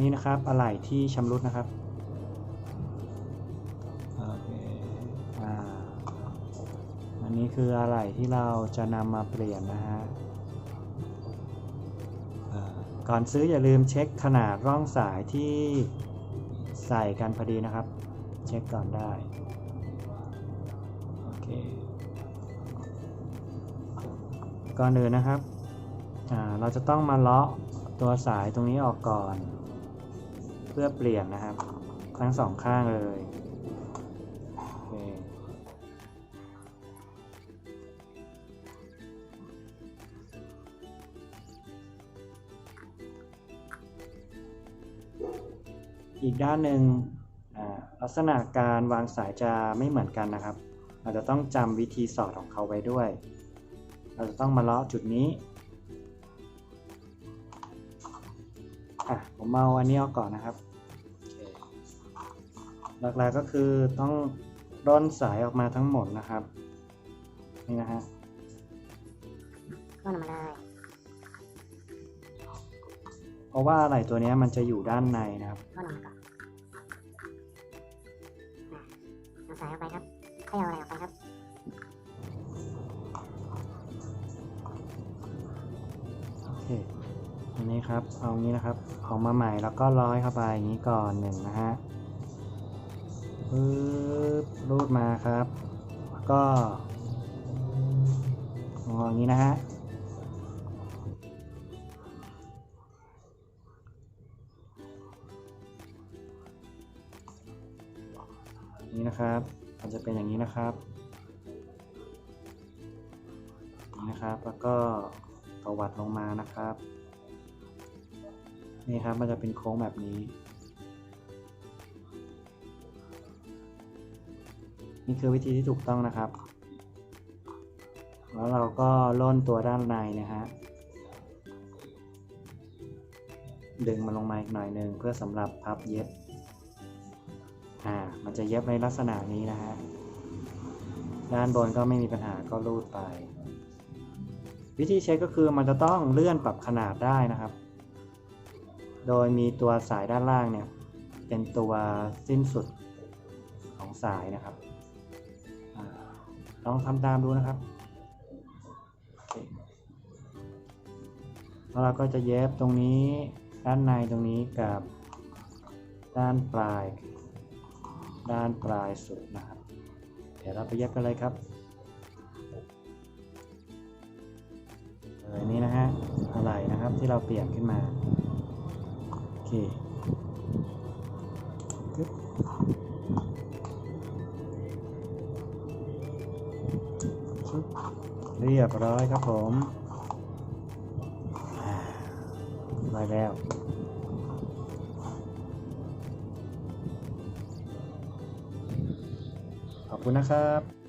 นี่นะครับอะไหล่ที่ชำรุดนะครับอันนี้คืออะไหล่ที่เราจะนำมาเปลี่ยนนะฮะก่อนซื้ออย่าลืมเช็คขนาดร่องสายที่ใส่กันพอดีนะครับ เช็คก่อนได้โอเคก่อนอื่นนะครับเราจะต้องมาเลาะตัวสายตรงนี้ออกก่อน พื่อเปลี่ยนนะครับ ทั้งสองข้างเลยอีกด้านหนึ่งลักษณะการวางสายจะไม่เหมือนกันนะครับ เราจะต้องจำวิธีสอดของเขาไว้ด้วย เราจะต้องมาเลาะจุดนี้ อะผมเอาอันนี้ออกก่อนนะครับโอเคหลักๆก็คือต้องร่อนสายออกมาทั้งหมดนะครับ นี่นะฮะร่อนออกมาเลยเพราะว่าอะไรตัวเนี้ยมันจะอยู่ด้านในนะครับร่อนออกมาก่อนอะเอาสายออกไปครับให้เอาอะไรออกไปครับโอเค อันนี้ครับ เอางี้นะครับเอามาใหม่แล้วก็ร้อยเข้าไปอย่างนี้ก่อนหนึ่งนะฮะปึ๊บรูดมาครับ แล้วก็งออย่างนี้นะฮะนี่นะครับ มันจะเป็นอย่างนี้นะครับ นี่นะครับ แล้วก็ตวัดลงมานะครับ นี่ครับมันจะเป็นโค้งแบบนี้ นี่คือวิธีที่ถูกต้องนะครับ แล้วเราก็ล่นตัวด้านในนะฮะดึงมันลงมาอีกหน่อยหนึ่งเพื่อสำหรับพับเย็บ อ่า มันจะเย็บในลักษณะนี้นะฮะ ด้านบนก็ไม่มีปัญหาก็รูดไป วิธีเช็คก็คือมันจะต้องเลื่อนปรับขนาดได้นะครับ โดยมีตัวสายด้านล่างเนี่ยเป็นตัวสิ้นสุดของสายนะครับอลองทำตามดูนะครับแล้วเราก็จะเย็บตรงนี้ด้านในตรงนี้กับด้านปลาย ด้านปลายสุดนะครับ เดี๋ยวเราไปเย็บกันเลยครับเลยนี้นะฮะอะไรนะครับที่เราเปลี่ยนขึ้นมา เคเรียบร้อยครับผมได้แล้วขอบคุณนะครับ